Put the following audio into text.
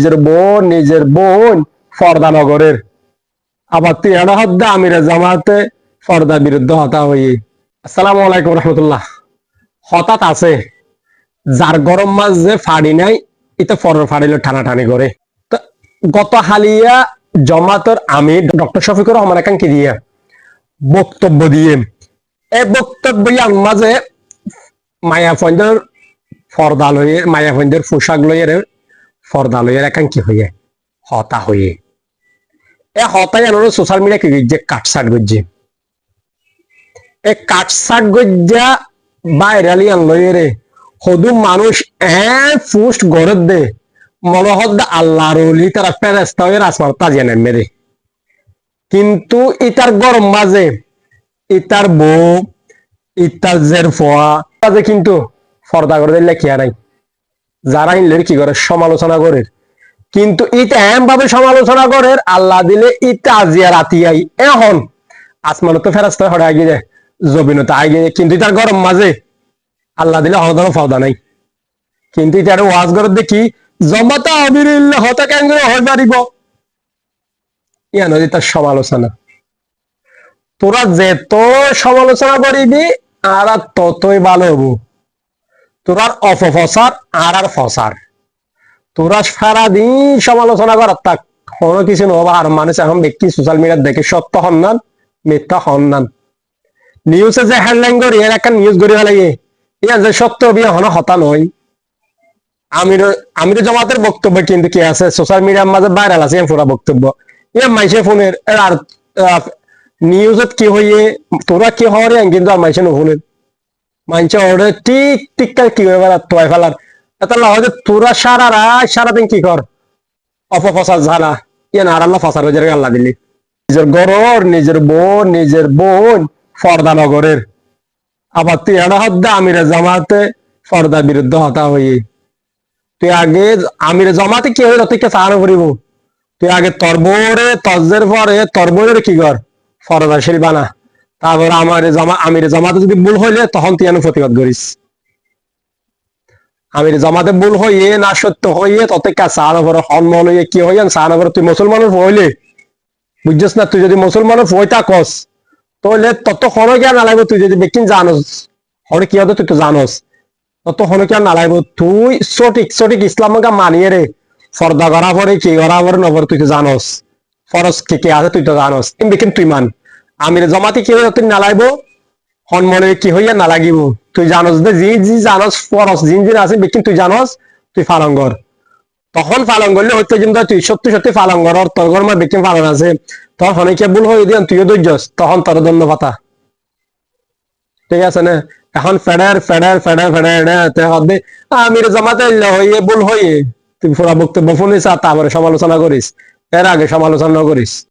নিজের বোন নিজের বোন ফর্দা নগরের। আবার তিয়ানা হদ্দা আমিরা জামাতে ফর্দা বিরুদ্ধে হতা হই। আসসালামু আলাইকুম রহমতুল্লাহ। হঠাৎ আছে। যার গরম মাছ যে ফাড়ি নাই এটা ফরের ফাড়িল টানাটানি করে। তো গত হালিয়া জমাতর আমি ডক্টর শফিকুর রহমান একাঙ্কি দিয়ে বক্তব্য দিয়ে, এ বক্তব্য মাঝে মায়া ফঞ্জের ফর্দা লইয়ে মায়া ফঞ্জের পোশাক লইয়ে ফর্দা লইয়ে একাঙ্কি হইয়ে? হতা হইয়ে। এ হতাই আনো সোশ্যাল মিডিয়া কি যে কাটসাট গজ্জে? এ কাটসাট গজ্জা বাইরালি আনলইয়ে রে। হদু মানুষ এ ফুস্ট গরদ দে। মনোহদ আল্লাহ রলি তারা ফেরেস্তা হয়ে রাসমার তাজিয়া নেমে রে। কিন্তু ইতার গরম মাঝে, ইতার বউ, ইতার জের ফোয়া কিন্তু ফর্দা করে দিলে কি নাই যারা ইনলের কি করে? সমালোচনা করে। কিন্তু ইটা এম ভাবে সমালোচনা করে, আল্লাহ দিলে ইটা আজিয়া রাতি আই। এখন আসমানত তো ফেরাস্তা হরে আগে যায় জবিনত আগে কিন্তু তার গরম মাঝে আল্লাহ দিলে হদর ফদা নাই। কিন্তু ইটার ওয়াজ করে দেখি, জমাতা অবিরিল্লা হতা কেন হয়ে পারিব ইয়া নদী তার সমালোচনা। তোরা যেত সমালোচনা করিবি আর ততই ভালো হব। তোরা অপফসার আর আর ফসার তোরা সারাদিন সমালোচনা করার তাক, কোনো কিছু নহবা আর মানুষ এখন ব্যক্তি সোশ্যাল মিডিয়ার দেখে সত্য সন্ধান, মিথ্যা সন্ধান। নিউজে যে হেডলাইন করি, এর একটা নিউজ করি লাগে ইয়া যে সত্য বিয়ে হন হতা নয়। আমির আমির জমাতের বক্তব্য কিন্তু কি আছে? সোশ্যাল মিডিয়ার মাঝে ভাইরাল আছে পুরা বক্তব্য। ইয়া মাইসে ফোনের আর নিউজত কি হইয়ে তোরা কি হওয়ার কিন্তু আর মাইসে নফোনের মাইসে ওরে ঠিক ঠিক কি হয়ে বেড়া তোয়াই ফেলার। এটা হয়তো তোরা সারা রাত, সারাদিন কি কর? অপফসার ঝালা। ইয়ে না আর আল্লাহ ফসার হয়ে আল্লাহ দিলি। নিজের গরর নিজের বোন নিজের বোন, ফর্দা নগরের। আবার তুই এড়া হদ্দা আমিরে জামাতে, ফর্দা বিরুদ্ধে হতা হইয়ে। তুই আগে আমিরে জমাতে কি হইল তুই কে সাহানো করিব? তুই আগে তরবরে তজের পরে তরবরের কি কর? ফরদা শরীফ বানা তারপর আমার জামা আমির জামাতে যদি ভুল হইলে তখন তুই এনে প্রতিবাদ করিস। আমির জামাতে ভুল হইয়ে, না সত্য হইয়ে, ততে কা সাহানগর হনমন হইয়ে কি হইয়ান? সাহানগর তুই মুসলমানের হইলে? বুঝছিস না? তুই যদি মুসলমানের হইতা কস তাহলে তত হন জ্ঞান নালাগব তুই যদি বেকিন জানোস। হরে কি হতো তুই তো জানোস। তত হন জ্ঞান নালাগব তুই সঠিক সঠিক ইসলামকে মানিয়ে রে। ফর্দা করা পরে, কি করা পরে, নবর তুই তো জানোস। ফরজ কি কি আছে তুই তো জানোস। বেকিন তুই মান। আমির জমাতে কি হইয়া তুই নালাগব হন কি হইয়া নালাগিব? তুই জানোস যে, জি জি জানোস ফরস জিন জিন আছে বেকিন তুই জানোস, তুই ফালঙ্গর। তখন করলে হয়তো কিন্তু তুই সত্যি সত্যি পালন কর তোর ঘর বেকিং পালন আছে। তখন অনেকে ভুল হয়ে দিয়ান? তুইও ধৈর্যস, তখন তোর দণ্ড পাতা ঠিক আছে না? এখন ফেডার ফেডার ফেডার ফেডার হবে আমির জামাতে হইয়ে ভুল হইয়ে। তুই পুরা বক্তব্য শুনিস আর তারপরে সমালোচনা করিস। এর আগে সমালোচনা করিস।